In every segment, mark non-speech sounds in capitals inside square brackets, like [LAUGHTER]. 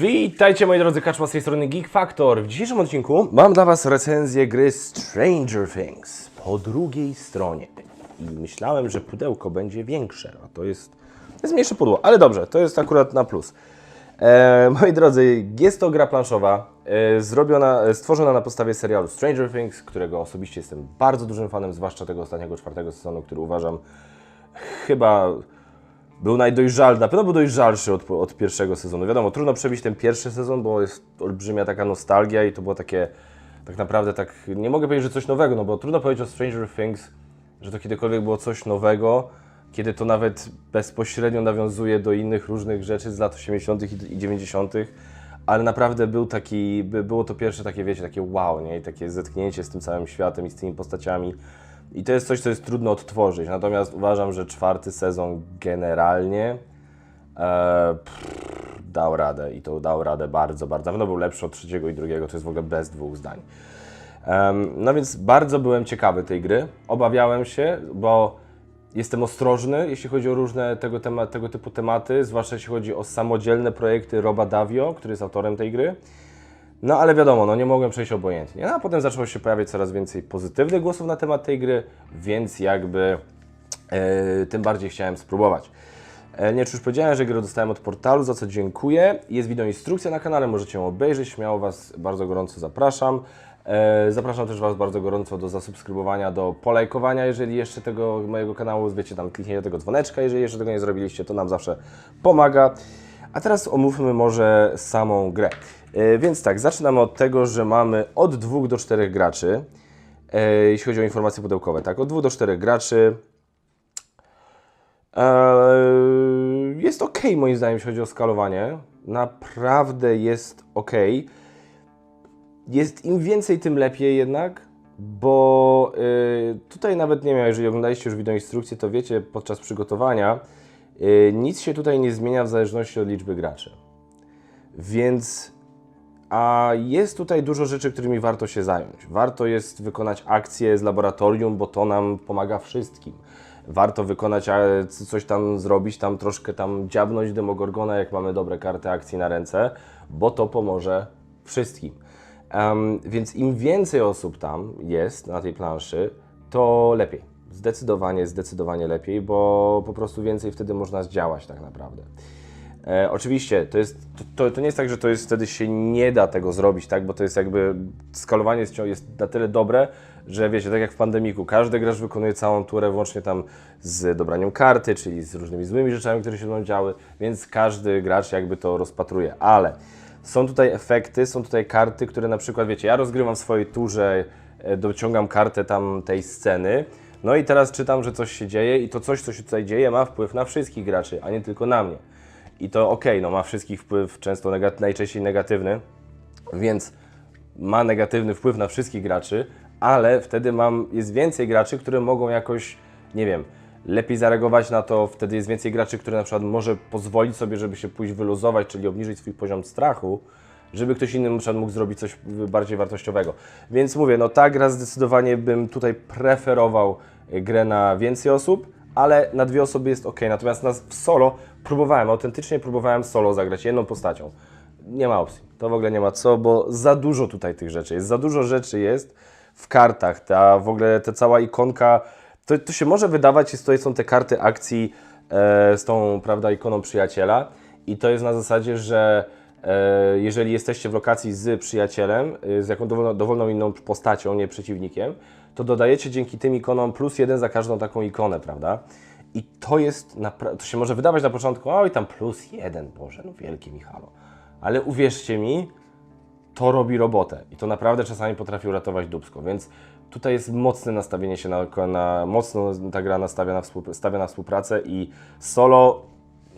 Witajcie moi drodzy, Kaczma z tej strony Geek Factor. W dzisiejszym odcinku mam dla Was recenzję gry Stranger Things po drugiej stronie. I myślałem, że pudełko będzie większe, a to jest, jest mniejsze pudło, ale dobrze, to jest akurat na plus. E, moi drodzy, jest to gra planszowa, e, zrobiona, e, stworzona na podstawie serialu Stranger Things, którego osobiście jestem bardzo dużym fanem, zwłaszcza tego ostatniego, czwartego sezonu, który uważam chyba był najdojrzalszy, na pewno był dojrzalszy od, od pierwszego sezonu. Wiadomo, trudno przebić ten pierwszy sezon, bo jest olbrzymia taka nostalgia i to było takie, tak naprawdę tak, nie mogę powiedzieć, że coś nowego, no bo trudno powiedzieć o Stranger Things, że to kiedykolwiek było coś nowego, kiedy to nawet bezpośrednio nawiązuje do innych różnych rzeczy z lat 80. i- i 90., ale naprawdę był taki, by- było to pierwsze takie, wiecie, takie wow, nie? I takie zetknięcie z tym całym światem i z tymi postaciami. I to jest coś, co jest trudno odtworzyć. Natomiast uważam, że czwarty sezon generalnie e, pff, dał radę i to dał radę bardzo, bardzo. Pewno był lepszy od trzeciego i drugiego, to jest w ogóle bez dwóch zdań. No więc bardzo byłem ciekawy tej gry. Obawiałem się, bo jestem ostrożny, jeśli chodzi o różne tego, tema, tego typu tematy, zwłaszcza jeśli chodzi o samodzielne projekty Roba Davio, który jest autorem tej gry. No ale wiadomo, no nie mogłem przejść obojętnie. No, a potem zaczęło się pojawiać coraz więcej pozytywnych głosów na temat tej gry, więc jakby e, tym bardziej chciałem spróbować. E, nie czy już powiedziałem, że grę dostałem od portalu, za co dziękuję. Jest wideo instrukcja na kanale, możecie ją obejrzeć, śmiało Was bardzo gorąco zapraszam. E, zapraszam też Was bardzo gorąco do zasubskrybowania, do polajkowania, jeżeli jeszcze tego mojego kanału, wiecie, tam kliknięcia tego dzwoneczka, jeżeli jeszcze tego nie zrobiliście, to nam zawsze pomaga. A teraz omówmy może samą grę. E, Więc tak, zaczynamy od tego, że mamy od 2 do 4 graczy, e, jeśli chodzi o informacje pudełkowe. Tak, od 2 do 4 graczy. E, Jest ok, moim zdaniem, jeśli chodzi o skalowanie. Naprawdę jest ok. Jest im więcej, tym lepiej jednak, bo tutaj nawet nie wiem, jeżeli oglądaliście już wideo instrukcję, to wiecie podczas przygotowania, nic się tutaj nie zmienia w zależności od liczby graczy. Więc a jest tutaj dużo rzeczy, którymi warto się zająć. Warto jest wykonać akcję z laboratorium, bo to nam pomaga wszystkim. Warto wykonać coś tam zrobić, tam troszkę tam dziabnąć Demogorgona, jak mamy dobre karty akcji na ręce, bo to pomoże wszystkim. Em, więc im więcej osób tam jest na tej planszy, to lepiej. Zdecydowanie, zdecydowanie lepiej, bo po prostu więcej wtedy można zdziałać tak naprawdę. E, oczywiście, to, jest, to, to nie jest tak, że to jest wtedy się nie da tego zrobić, tak? bo to jest jakby skalowanie jest, jest na tyle dobre, że wiecie, tak jak w pandemiku, każdy gracz wykonuje całą turę włącznie tam z dobraniem karty, czyli z różnymi złymi rzeczami, które się będą działy, więc każdy gracz jakby to rozpatruje, ale są tutaj efekty, są tutaj karty, które na przykład, wiecie, ja rozgrywam w swojej turze, e, dociągam kartę tam tej sceny, no i teraz czytam, że coś się dzieje i to coś, co się tutaj dzieje, ma wpływ na wszystkich graczy, a nie tylko na mnie. I to okej, no ma wszystkich wpływ, często negat- najczęściej negatywny, więc ma negatywny wpływ na wszystkich graczy, ale wtedy mam, jest więcej graczy, które mogą jakoś, nie wiem, lepiej zareagować na to, wtedy jest więcej graczy, które na przykład może pozwolić sobie, żeby się pójść wyluzować, czyli obniżyć swój poziom strachu, żeby ktoś inny na przykład mógł zrobić coś bardziej wartościowego. Więc mówię, no ta gra zdecydowanie bym tutaj preferował y, grę na więcej osób, ale na dwie osoby jest ok. Natomiast na, w solo próbowałem, autentycznie próbowałem solo zagrać jedną postacią. Nie ma opcji. To w ogóle nie ma co, bo za dużo tutaj tych rzeczy jest. Za dużo rzeczy jest w kartach. Ta w ogóle ta cała ikonka. To, to się może wydawać, jest tutaj są te karty akcji e, z tą, prawda, ikoną przyjaciela. I to jest na zasadzie, że e, jeżeli jesteście w lokacji z przyjacielem, e, z jaką dowolną inną postacią, nie przeciwnikiem, to dodajecie dzięki tym ikonom plus jeden za każdą taką ikonę, prawda? I to jest, to się może wydawać na początku, oj tam plus jeden, Boże, no wielkie Michalo. Ale uwierzcie mi, to robi robotę i to naprawdę czasami potrafi uratować dubsko, więc tutaj jest mocne nastawienie się na, na mocno ta gra nastawia na, stawia na współpracę i solo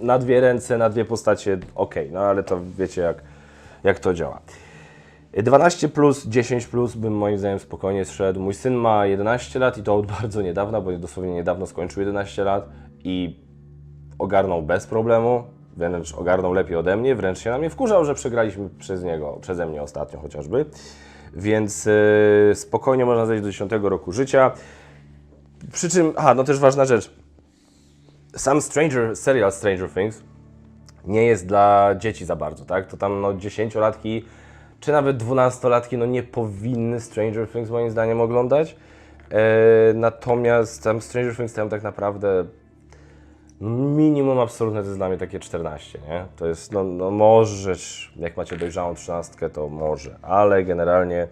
na dwie ręce, na dwie postacie, ok, no ale to wiecie jak, jak to działa. 12 plus, 10 plus bym moim zdaniem spokojnie zszedł. Mój syn ma 11 lat i to od [LAUGHS] bardzo niedawna, bo dosłownie niedawno skończył 11 lat i ogarnął bez problemu, wręcz ogarnął lepiej ode mnie, wręcz się na mnie wkurzał, że przegraliśmy przez niego, przeze mnie ostatnio chociażby. Więc yy, spokojnie można zejść do 10 roku życia. Przy czym, aha, no też ważna rzecz. Sam Stranger, serial Stranger Things nie jest dla dzieci za bardzo, tak? To tam no, dziesięciolatki czy nawet dwunastolatki no, nie powinny Stranger Things moim zdaniem oglądać. E, natomiast tam Stranger Things tam tak naprawdę minimum absolutne to jest dla mnie takie 14, nie? To jest, no, no jak macie dojrzałą trzynastkę, to może, ale generalnie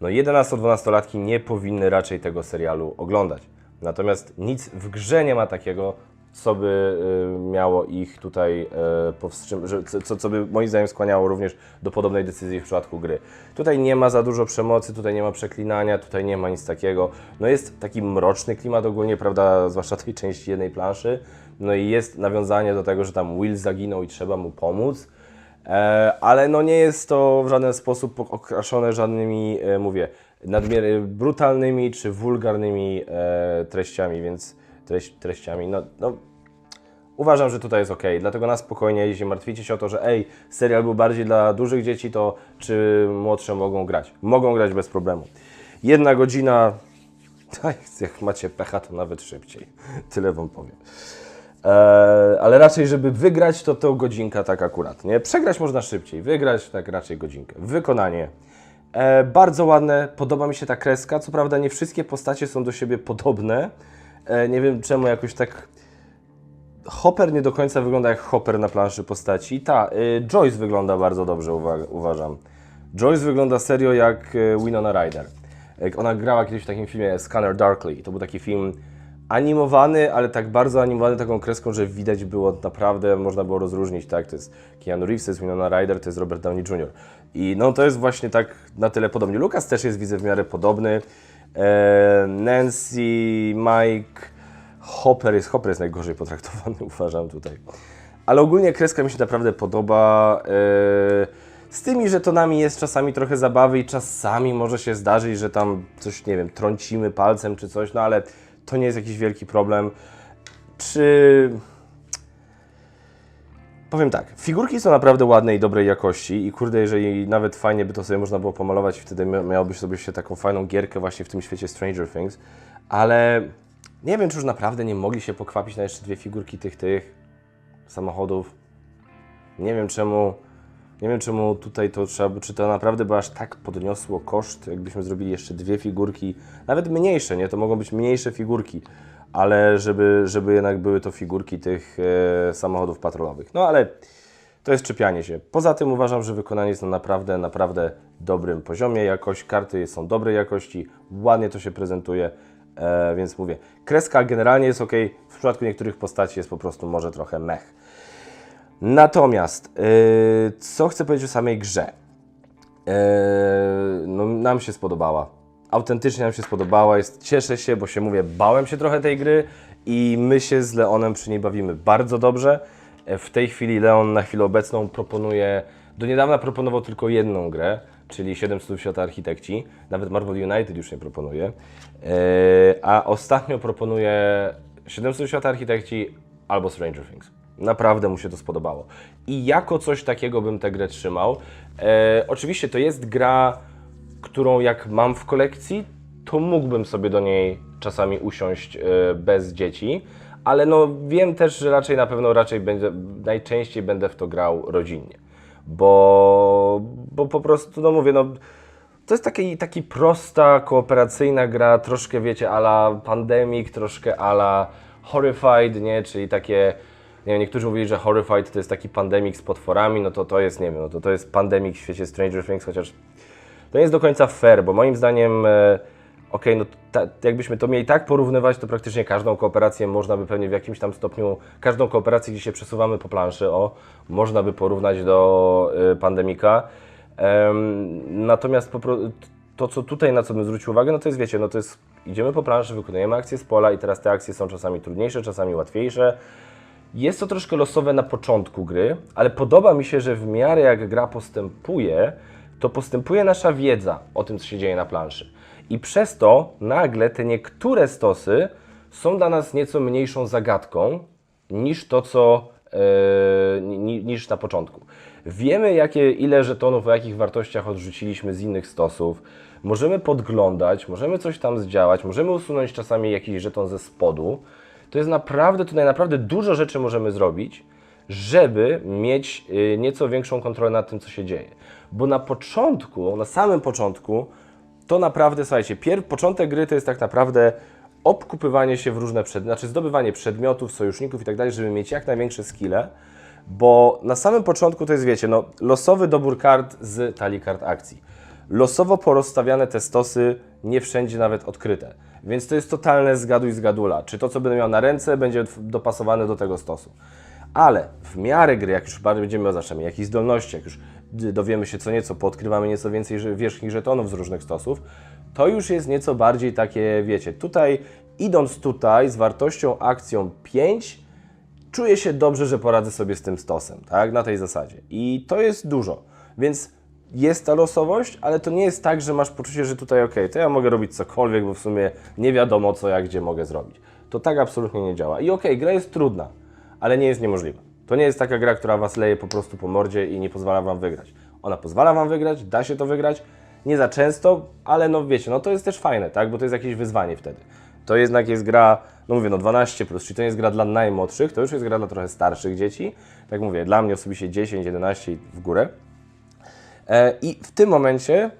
no 11-12-latki nie powinny raczej tego serialu oglądać. Natomiast nic w grze nie ma takiego, co by y, miało ich tutaj y, powstrzymać, co, co by moim zdaniem skłaniało również do podobnej decyzji w przypadku gry. Tutaj nie ma za dużo przemocy, tutaj nie ma przeklinania, tutaj nie ma nic takiego. No jest taki mroczny klimat ogólnie, prawda, [LAUGHS] zwłaszcza tej części jednej planszy. No i jest nawiązanie do tego, że tam Will zaginął i trzeba mu pomóc. E, ale no nie jest to w żaden sposób okraszone żadnymi, e, mówię, nadmier brutalnymi czy wulgarnymi e, treściami, więc treściami, no, no uważam, że tutaj jest ok. Dlatego na spokojnie, jeśli martwicie się o to, że ej, serial był bardziej dla dużych dzieci, to czy młodsze mogą grać? Mogą grać bez problemu. Jedna godzina, [LAUGHS] tak, jak macie pecha, to nawet szybciej. [LAUGHS] Tyle Wam powiem. Eee, ale raczej, żeby wygrać, to to godzinka tak akurat, nie? Przegrać można szybciej, wygrać tak raczej godzinkę. Wykonanie. E, bardzo ładne, podoba mi się ta kreska. Co prawda nie wszystkie postacie są do siebie podobne. E, nie wiem czemu jakoś tak... Hopper nie do końca wygląda jak Hopper na planszy postaci. Ta, y, Joyce wygląda bardzo dobrze, uwa- uważam. Joyce wygląda serio jak y, Winona Ryder. Ona grała kiedyś w takim filmie Scanner Darkly. To był taki film animowany, ale tak bardzo animowany taką kreską, że widać było naprawdę, można było rozróżnić, tak, to jest Keanu Reeves, to jest Winona Ryder, to jest Robert Downey Jr. I no to jest właśnie tak na tyle podobnie. Lucas też jest, widzę, w miarę podobny. E, Nancy, Mike, Hopper jest, Hopper jest najgorzej potraktowany, [LAUGHS] uważam tutaj. Ale ogólnie kreska mi się naprawdę podoba. e, Z tymi żetonami jest czasami trochę zabawy i czasami może się zdarzyć, że tam coś, nie wiem, trącimy palcem czy coś, no ale to nie jest jakiś wielki problem. Czy... Powiem tak, figurki są naprawdę ładnej i dobrej jakości i kurde, jeżeli nawet fajnie by to sobie można było pomalować, wtedy mia- miałobyś sobie się taką fajną gierkę właśnie w tym świecie Stranger Things, ale nie wiem, czy już naprawdę nie mogli się pokwapić na jeszcze dwie figurki tych, tych samochodów. Nie wiem czemu, nie wiem czemu tutaj to trzeba, czy to naprawdę by aż tak podniosło koszt, jakbyśmy zrobili jeszcze dwie figurki, nawet mniejsze, nie? To mogą być mniejsze figurki, ale żeby, żeby jednak były to figurki tych e, samochodów patrolowych. No ale to jest czepianie się. Poza tym uważam, że wykonanie jest na naprawdę, naprawdę dobrym poziomie. Jakość karty są dobrej jakości, ładnie to się prezentuje, e, więc mówię, kreska generalnie jest ok, w przypadku niektórych postaci jest po prostu może trochę mech. Natomiast, yy, co chcę powiedzieć o samej grze? Yy, no, nam się spodobała. Autentycznie nam się spodobała. Jest, cieszę się, bo się mówię, bałem się trochę tej gry i my się z Leonem przy niej bawimy bardzo dobrze. E, W tej chwili Leon na chwilę obecną proponuje, do niedawna proponował tylko jedną grę, czyli 7 Cudów Świata Architekci. Nawet Marvel United już nie proponuje. E, a ostatnio proponuje 7 Cudów Świata Architekci albo Stranger Things. Naprawdę mu się to spodobało. I jako coś takiego bym tę grę trzymał. E, oczywiście to jest gra, którą jak mam w kolekcji, to mógłbym sobie do niej czasami usiąść e, bez dzieci, ale no wiem też, że raczej na pewno raczej będzie, najczęściej będę w to grał rodzinnie. Bo, bo po prostu, no mówię, no to jest taki, taki prosta, kooperacyjna gra, troszkę wiecie, ala Pandemic, troszkę ala Horrified, nie? Czyli takie, nie wiem, niektórzy mówili, że Horrified to jest taki Pandemic z potworami, no to to jest, nie wiem, no to to jest Pandemic w świecie Stranger Things, chociaż to nie jest do końca fair, bo moim zdaniem, e, okej, no ta, jakbyśmy to mieli tak porównywać, to praktycznie każdą kooperację można by pewnie w jakimś tam stopniu, każdą kooperację, gdzie się przesuwamy po planszy, o, można by porównać do y, Pandemika. Em, natomiast to, co tutaj, na co bym zwrócił uwagę, no to jest, wiecie, no to jest, idziemy po planszy, wykonujemy akcje z pola i teraz te akcje są czasami trudniejsze, czasami łatwiejsze. Jest to troszkę losowe na początku gry, ale podoba mi się, że w miarę jak gra postępuje, to postępuje nasza wiedza o tym, co się dzieje na planszy. I przez to nagle te niektóre stosy są dla nas nieco mniejszą zagadką niż to, co ni- niż na początku. Wiemy, jakie, ile żetonów, o jakich wartościach odrzuciliśmy z innych stosów. Możemy podglądać, możemy coś tam zdziałać, możemy usunąć czasami jakiś żeton ze spodu. To jest naprawdę, tutaj naprawdę dużo rzeczy możemy zrobić, żeby mieć y, nieco większą kontrolę nad tym, co się dzieje. Bo na początku, na samym początku, to naprawdę, słuchajcie, pierw, początek gry to jest tak naprawdę obkupywanie się w różne przedmioty, znaczy zdobywanie przedmiotów, sojuszników i tak dalej, żeby mieć jak największe skille, bo na samym początku to jest, wiecie, no, losowy dobór kart z talii kart akcji. Losowo porozstawiane te stosy, nie wszędzie nawet odkryte. Więc to jest totalne zgaduj zgadula. Czy to, co będę miał na ręce, będzie dopasowane do tego stosu. Ale w miarę gry, jak już bardziej będziemy oznaczamy jakieś zdolności, jak już dowiemy się co nieco, podkrywamy nieco więcej wierzchnich żetonów z różnych stosów, to już jest nieco bardziej takie, wiecie, tutaj idąc tutaj z wartością akcją 5, czuję się dobrze, że poradzę sobie z tym stosem, tak? Na tej zasadzie. I to jest dużo. Więc jest ta losowość, ale to nie jest tak, że masz poczucie, że tutaj ok, to ja mogę robić cokolwiek, bo w sumie nie wiadomo co, jak, gdzie mogę zrobić. To tak absolutnie nie działa. I ok, gra jest trudna, ale nie jest niemożliwa. To nie jest taka gra, która was leje po prostu po mordzie i nie pozwala wam wygrać. Ona pozwala wam wygrać, da się to wygrać, nie za często, ale no wiecie, no to jest też fajne, tak? Bo to jest jakieś wyzwanie wtedy. To jednak jest gra, no mówię, no 12, plus, czyli to nie jest gra dla najmłodszych, to już jest gra dla trochę starszych dzieci. Tak mówię, dla mnie osobiście 10, 11 i w górę. E, I w tym momencie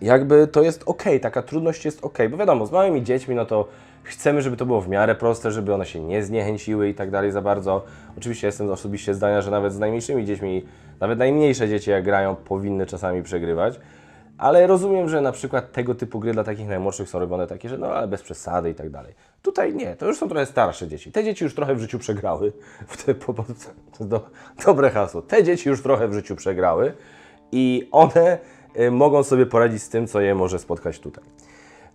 jakby to jest ok, taka trudność jest ok, bo wiadomo, z małymi dziećmi, no to chcemy, żeby to było w miarę proste, żeby one się nie zniechęciły i tak dalej za bardzo. Oczywiście jestem osobiście zdania, że nawet z najmniejszymi dziećmi, nawet najmniejsze dzieci jak grają, powinny czasami przegrywać. Ale rozumiem, że na przykład tego typu gry dla takich najmłodszych są robione takie, że no ale bez przesady i tak dalej. Tutaj nie, to już są trochę starsze dzieci. Te dzieci już trochę w życiu przegrały. W te, po, do, dobre hasło. Te dzieci już trochę w życiu przegrały i one y, mogą sobie poradzić z tym, co je może spotkać tutaj.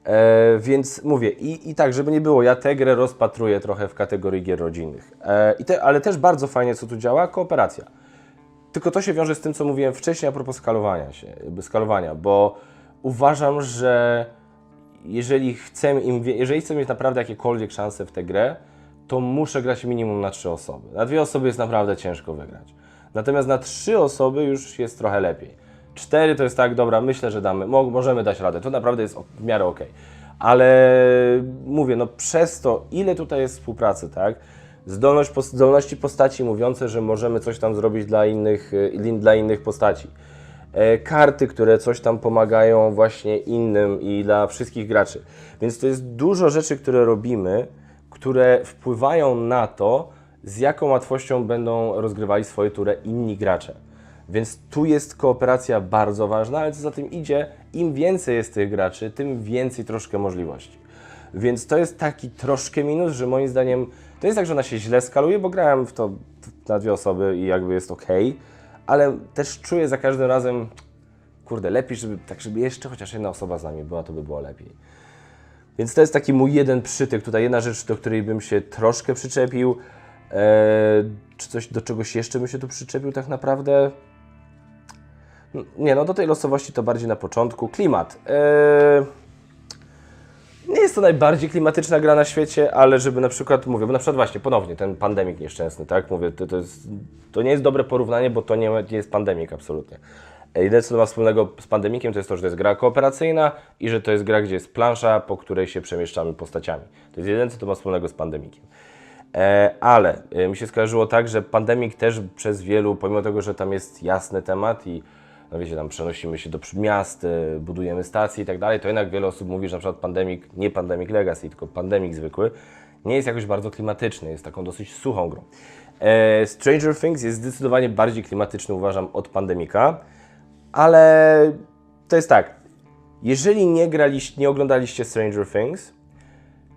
E, więc mówię, i, i tak, żeby nie było, ja tę grę rozpatruję trochę w kategorii gier rodzinnych. E, i te, ale też bardzo fajnie, co tu działa, kooperacja. Tylko to się wiąże z tym, co mówiłem wcześniej a propos skalowania się, skalowania, bo uważam, że jeżeli chcę, im, jeżeli chcę mieć naprawdę jakiekolwiek szanse w tę grę, to muszę grać minimum na trzy osoby. Na dwie osoby jest naprawdę ciężko wygrać. Natomiast na trzy osoby już jest trochę lepiej. Cztery to jest tak, dobra, myślę, że damy, mo, możemy dać radę. To naprawdę jest w miarę ok. Ale mówię, no przez to, ile tutaj jest współpracy, tak? Zdolność, zdolności postaci mówiące, że możemy coś tam zrobić dla innych, y, dla innych postaci e, karty, które coś tam pomagają właśnie innym i dla wszystkich graczy. Więc to jest dużo rzeczy, które robimy, które wpływają na to, z jaką łatwością będą rozgrywali swoje turę inni gracze. Więc tu jest kooperacja bardzo ważna, ale co za tym idzie, im więcej jest tych graczy, tym więcej troszkę możliwości. Więc to jest taki troszkę minus, że moim zdaniem to jest tak, że ona się źle skaluje, bo grałem w to na dwie osoby i jakby jest ok, ale też czuję za każdym razem, kurde, lepiej, żeby tak, żeby jeszcze chociaż jedna osoba z nami była, to by było lepiej. Więc to jest taki mój jeden przytyk. Tutaj jedna rzecz, do której bym się troszkę przyczepił. Eee, czy coś do czegoś jeszcze bym się tu przyczepił tak naprawdę? Nie, no do tej losowości to bardziej na początku. Klimat. Eee, nie jest to najbardziej klimatyczna gra na świecie, ale żeby na przykład, mówię, bo na przykład właśnie, ponownie, ten pandemik nieszczęsny, tak? Mówię, to, to, jest, to nie jest dobre porównanie, bo to nie, nie jest pandemik absolutnie. E, Jedyne, co ma wspólnego z pandemikiem, to jest to, że to jest gra kooperacyjna i że to jest gra, gdzie jest plansza, po której się przemieszczamy postaciami. To jest jedyne, co to ma wspólnego z pandemikiem. E, ale e, mi się skojarzyło tak, że pandemik też przez wielu, pomimo tego, że tam jest jasny temat i no wiecie, tam przenosimy się do miast, e, budujemy stacje i tak dalej, to jednak wiele osób mówi, że na przykład pandemik, nie pandemik Legacy, tylko pandemik zwykły, nie jest jakoś bardzo klimatyczny, jest taką dosyć suchą grą. E, Stranger Things jest zdecydowanie bardziej klimatyczny, uważam, od pandemika, ale to jest tak, jeżeli nie graliście, nie oglądaliście Stranger Things,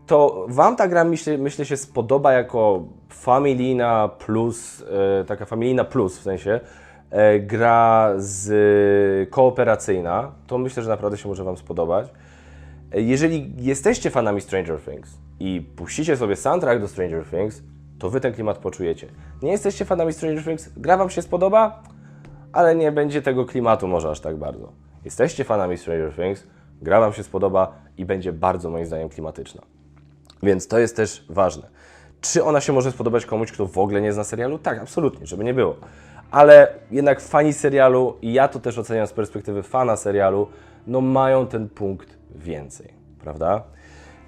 to Wam ta gra myślę, myślę się spodoba jako familijna plus, e, taka familijna plus w sensie, gra z kooperacyjna, to myślę, że naprawdę się może Wam spodobać. E, Jeżeli jesteście fanami Stranger Things i puścicie sobie soundtrack do Stranger Things, to Wy ten klimat poczujecie. Nie jesteście fanami Stranger Things, gra Wam się spodoba, ale nie będzie tego klimatu może aż tak bardzo. Jesteście fanami Stranger Things, gra Wam się spodoba i będzie bardzo moim zdaniem klimatyczna. Więc to jest też ważne. Czy ona się może spodobać komuś, kto w ogóle nie zna serialu? Tak, absolutnie, żeby nie było. Ale jednak fani serialu, i ja to też oceniam z perspektywy fana serialu, no mają ten punkt więcej, prawda?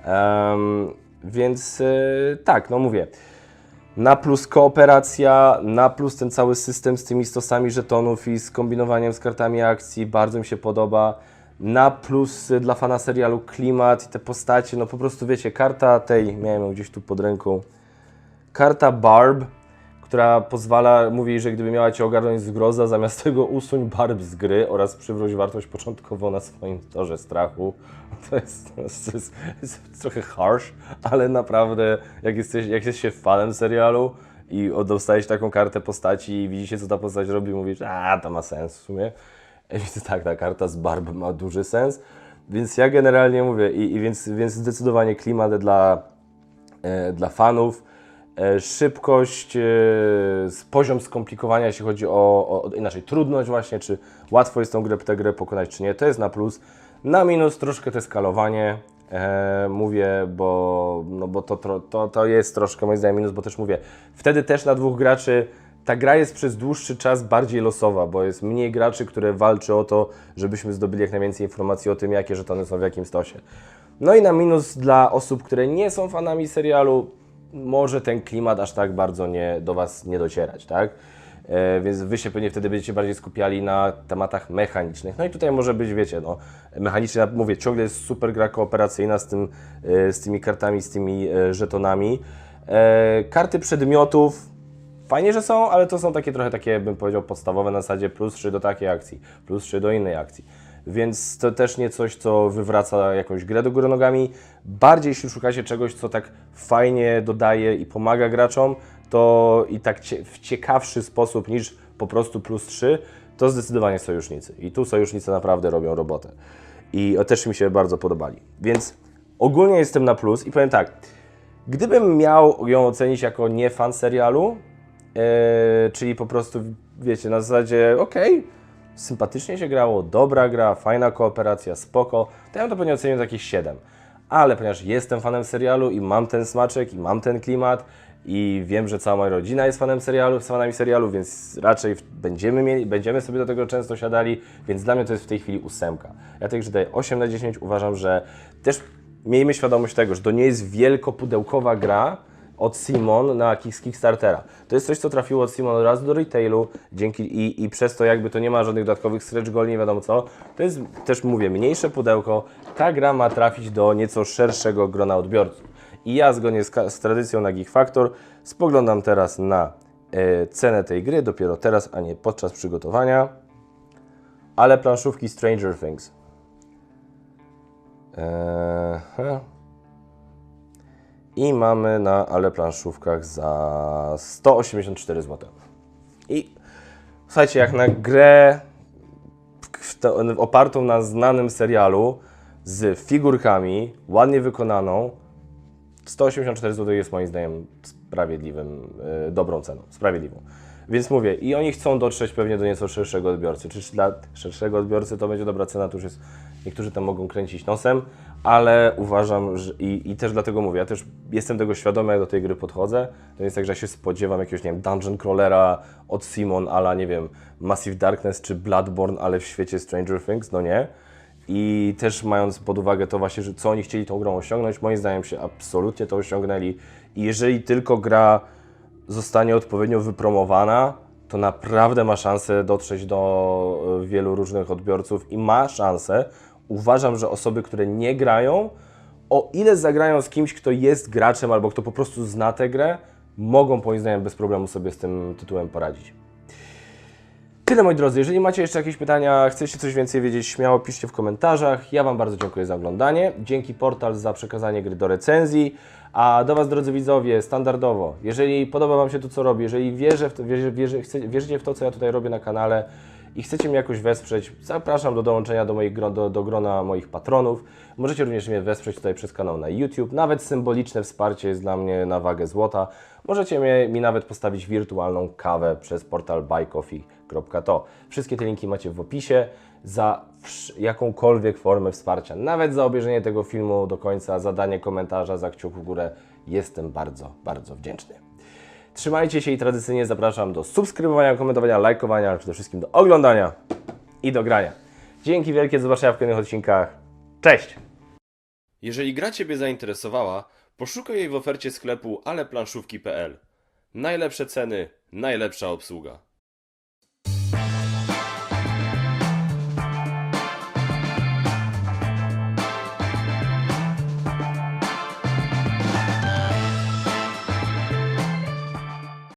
Em, więc e, tak, no mówię. Na plus kooperacja, na plus ten cały system z tymi stosami żetonów i z kombinowaniem z kartami akcji, bardzo mi się podoba. Na plus y, dla fana serialu klimat i te postacie, no po prostu wiecie, karta tej, miałem ją gdzieś tu pod ręką, karta Barb, która pozwala, mówi, że gdyby miała Cię ogarnąć zgroza, zamiast tego usuń Barb z gry oraz przywróć wartość początkową na swoim torze strachu. To jest, to jest, to jest, jest trochę harsh, ale naprawdę, jak jesteś, jak jesteś się fanem serialu i dostajesz taką kartę postaci i widzicie, co ta postać robi, mówisz, a to ma sens w sumie. Więc [LAUGHS] tak, ta karta z Barb ma duży sens. Więc ja generalnie mówię, i, i więc, więc zdecydowanie klimat dla, e, dla fanów. E, szybkość, e, poziom skomplikowania, jeśli chodzi o, o, inaczej, trudność właśnie, czy łatwo jest tą grę, tę grę pokonać, czy nie, to jest na plus. Na minus troszkę to skalowanie, e, mówię, bo, no bo to, to, to jest troszkę moim zdaniem minus, bo też mówię, wtedy też na dwóch graczy ta gra jest przez dłuższy czas bardziej losowa, bo jest mniej graczy, które walczy o to, żebyśmy zdobyli jak najwięcej informacji o tym, jakie żetony są w jakim stosie. No i na minus dla osób, które nie są fanami serialu, może ten klimat aż tak bardzo nie, do Was nie docierać, tak? E, więc Wy się pewnie wtedy będziecie bardziej skupiali na tematach mechanicznych. No i tutaj może być, wiecie, no, mechanicznie, mówię, ciągle jest super gra kooperacyjna z, tym, e, z tymi kartami, z tymi e, żetonami. E, karty przedmiotów, Fajnie, że są, ale to są takie trochę takie, bym powiedział, podstawowe na zasadzie plus 3 do takiej akcji, plus 3 do innej akcji. Więc to też nie coś, co wywraca jakąś grę do góry nogami. Bardziej jeśli szukacie czegoś, co tak fajnie dodaje i pomaga graczom, to i tak w ciekawszy sposób niż po prostu plus 3, to zdecydowanie sojusznicy. I tu sojusznicy naprawdę robią robotę. I też mi się bardzo podobali. Więc ogólnie jestem na plus i powiem tak, Gdybym miał ją ocenić jako nie fan serialu, e, czyli po prostu, wiecie, na zasadzie, okej, sympatycznie się grało, dobra gra, fajna kooperacja, spoko, to ja bym to pewnie ocenił jakieś 7. Ale ponieważ jestem fanem serialu i mam ten smaczek i mam ten klimat i wiem, że cała moja rodzina jest fanem serialu, z fanami serialu, więc raczej będziemy, mieli, będziemy sobie do tego często siadali, więc dla mnie to jest w tej chwili ósemka. Ja grze daję 8 na 10, uważam, że też miejmy świadomość tego, że to nie jest wielkopudełkowa gra od Simon na Kickstartera. To jest coś, co trafiło od Simon od razu do retailu dzięki i, i przez to jakby to nie ma żadnych dodatkowych stretch goali, nie wiadomo co. To jest też, mówię, mniejsze pudełko. Ta gra ma trafić do nieco szerszego grona odbiorców. I ja zgodnie z, z tradycją na Geek Factor spoglądam teraz na e, cenę tej gry, dopiero teraz, a nie podczas przygotowania. Ale planszówki Stranger Things. Eee. I mamy na ale planszówkach za 184 zł. I słuchajcie, jak na grę opartą na znanym serialu z figurkami, ładnie wykonaną, 184 zł jest moim zdaniem sprawiedliwym, e, dobrą ceną, sprawiedliwą. Więc mówię, i oni chcą dotrzeć pewnie do nieco szerszego odbiorcy. Czy dla szerszego odbiorcy to będzie dobra cena, to już jest, niektórzy tam mogą kręcić nosem, ale uważam, że i, i też dlatego mówię, ja też jestem tego świadomy, jak do tej gry podchodzę. To jest tak, że ja się spodziewam jakiegoś, nie wiem, dungeon crawlera od Simon, ala nie wiem, Massive Darkness czy Bloodborne, ale w świecie Stranger Things, no nie. I też mając pod uwagę to właśnie, że co oni chcieli tą grą osiągnąć, moim zdaniem się absolutnie to osiągnęli. I jeżeli tylko gra zostanie odpowiednio wypromowana, to naprawdę ma szansę dotrzeć do e, wielu różnych odbiorców i ma szansę. Uważam, że osoby, które nie grają, o ile zagrają z kimś, kto jest graczem albo kto po prostu zna tę grę, mogą moim zdaniem bez problemu sobie z tym tytułem poradzić. Tyle moi drodzy, jeżeli macie jeszcze jakieś pytania, chcecie coś więcej wiedzieć, śmiało piszcie w komentarzach. Ja Wam bardzo dziękuję za oglądanie. Dzięki Portal za przekazanie gry do recenzji. A do Was, drodzy widzowie, standardowo, jeżeli podoba Wam się to, co robię, jeżeli wierzę w to, chcę, wierzycie w to, co ja tutaj robię na kanale i chcecie mnie jakoś wesprzeć, zapraszam do dołączenia do, moich, do, do grona moich patronów. Możecie również mnie wesprzeć tutaj przez kanał na YouTube. Nawet symboliczne wsparcie jest dla mnie na wagę złota. Możecie mnie, mi nawet postawić wirtualną kawę przez portal buycoffee.to. Wszystkie te linki macie w opisie. Za jakąkolwiek formę wsparcia, nawet za obejrzenie tego filmu do końca, za danie komentarza, za kciuk w górę, jestem bardzo, bardzo wdzięczny. Trzymajcie się i tradycyjnie zapraszam do subskrybowania, komentowania, lajkowania, ale przede wszystkim do oglądania i do grania. Dzięki wielkie, do zobaczenia w kolejnych odcinkach. Cześć! Jeżeli gra Ciebie zainteresowała, poszukaj jej w ofercie sklepu aleplanszówki.pl. Najlepsze ceny, najlepsza obsługa.